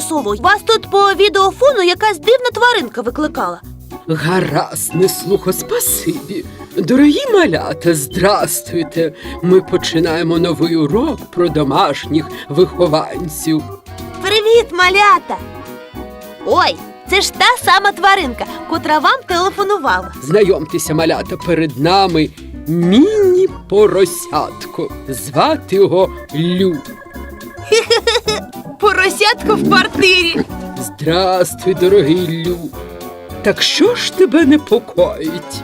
Тітонько вас тут по відеофону якась дивна тваринка викликала. Гаразд, не слухо, спасибі. Дорогі малята, здрастуйте. Ми починаємо новий урок про домашніх вихованців. Привіт, малята! Ой, це ж та сама тваринка, котра вам телефонувала. Знайомтеся, малята, перед нами міні-поросятко. Звати його Лю. Поросятко в квартирі. Здрастуй, дорогий Лю. Так що ж тебе непокоїть?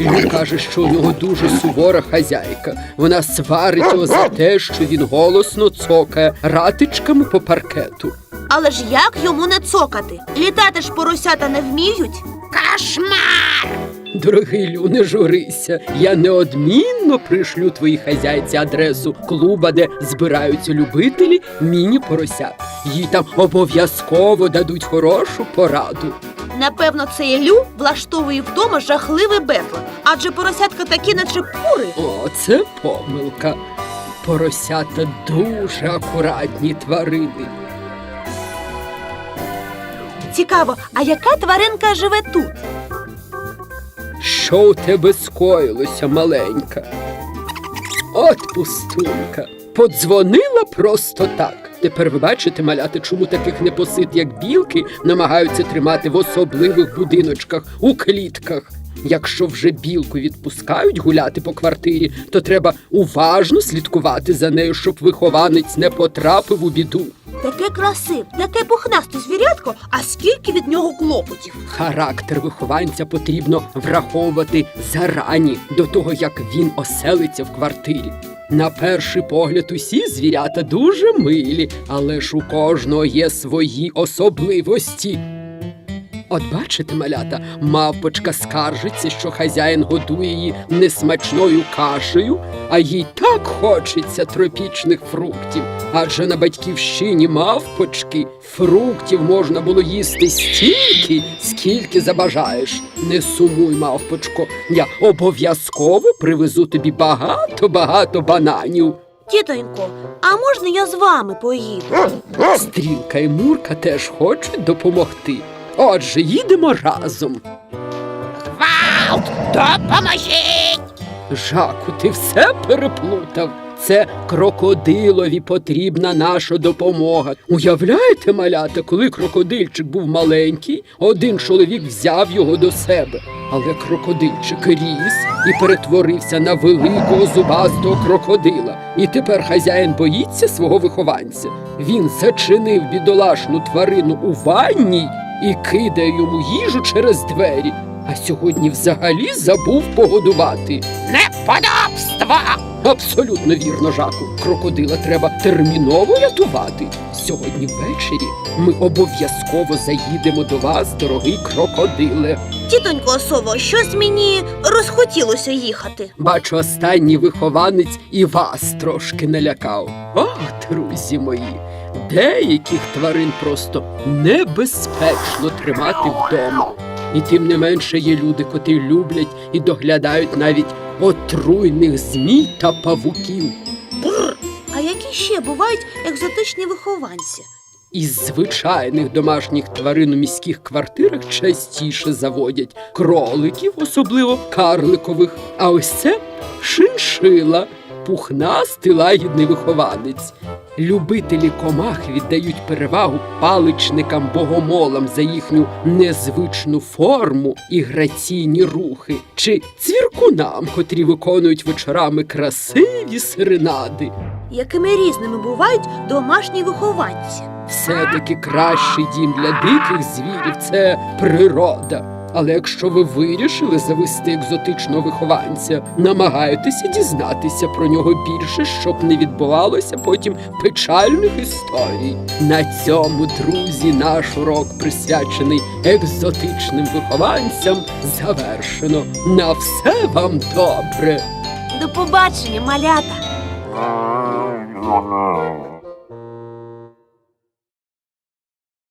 Лю каже, що у нього дуже сувора хазяйка. Вона сварить його за те, що він голосно цокає ратичками по паркету. Але ж як йому не цокати? Літати ж поросята не вміють. Кошмар! Дорогий Лю, не журися. Я неодмінно пришлю твоїй хазяйці адресу клуба, де збираються любителі міні-поросят. Їй там обов'язково дадуть хорошу пораду. Напевно, цей Лю влаштовує вдома жахливий безлад, адже поросятка такі, наче кури. О, це помилка. Поросята дуже акуратні тварини. Цікаво, а яка тваринка живе тут? Що у тебе скоїлося, маленька? От пустунка. Подзвонила просто так. Тепер ви бачите, маляти, чому таких непосид, як білки, намагаються тримати в особливих будиночках, у клітках. Якщо вже білку відпускають гуляти по квартирі, то треба уважно слідкувати за нею, щоб вихованець не потрапив у біду. Таке красиве, таке пухнасте звірятко, а скільки від нього клопотів. Характер вихованця потрібно враховувати зарані до того, як він оселиться в квартирі. На перший погляд усі звірята дуже милі, але ж у кожного є свої особливості. От бачите, малята, мавпочка скаржиться, що хазяїн годує її несмачною кашею, а їй так хочеться тропічних фруктів. Адже на батьківщині мавпочки фруктів можна було їсти стільки, скільки забажаєш. Не сумуй, мавпочко, я обов'язково привезу тобі багато-багато бананів. Тітонько, а можна я з вами поїду? Стрілка і Мурка теж хочуть допомогти. Отже, їдемо разом. Вау! Допоможіть! Жаку, ти все переплутав. Це крокодилові потрібна наша допомога. Уявляєте, малята, коли крокодильчик був маленький, один чоловік взяв його до себе. Але крокодильчик ріс і перетворився на великого зубастого крокодила. І тепер хазяїн боїться свого вихованця. Він зачинив бідолашну тварину у ванні і кидає йому їжу через двері. А сьогодні взагалі забув погодувати. Неподобство! Абсолютно вірно, Жаку. Крокодила треба терміново рятувати. Сьогодні ввечері ми обов'язково заїдемо до вас, дорогий крокодиле. Тітонько Сово, щось мені розхотілося їхати. Бачу, останній вихованець і вас трошки налякав. Ох, друзі мої, деяких тварин просто небезпечно тримати вдома. І тим не менше є люди, котрі люблять і доглядають навіть отруйних змій та павуків. А які ще бувають екзотичні вихованці? Із звичайних домашніх тварин у міських квартирах частіше заводять кроликів, особливо карликових. А ось це шиншила, пухнастий лагідний вихованець. Любителі комах віддають перевагу паличникам богомолам за їхню незвичну форму і граційні рухи, чи цвіркунам, котрі виконують вечорами красиві серенади. Якими різними бувають домашні вихованці? Все-таки кращий дім для диких звірів це природа. Але якщо ви вирішили завести екзотичного вихованця, намагайтеся дізнатися про нього більше, щоб не відбувалося потім печальних історій. На цьому, друзі, наш урок присвячений екзотичним вихованцям завершено. На все вам добре! До побачення, малята! Oh, no.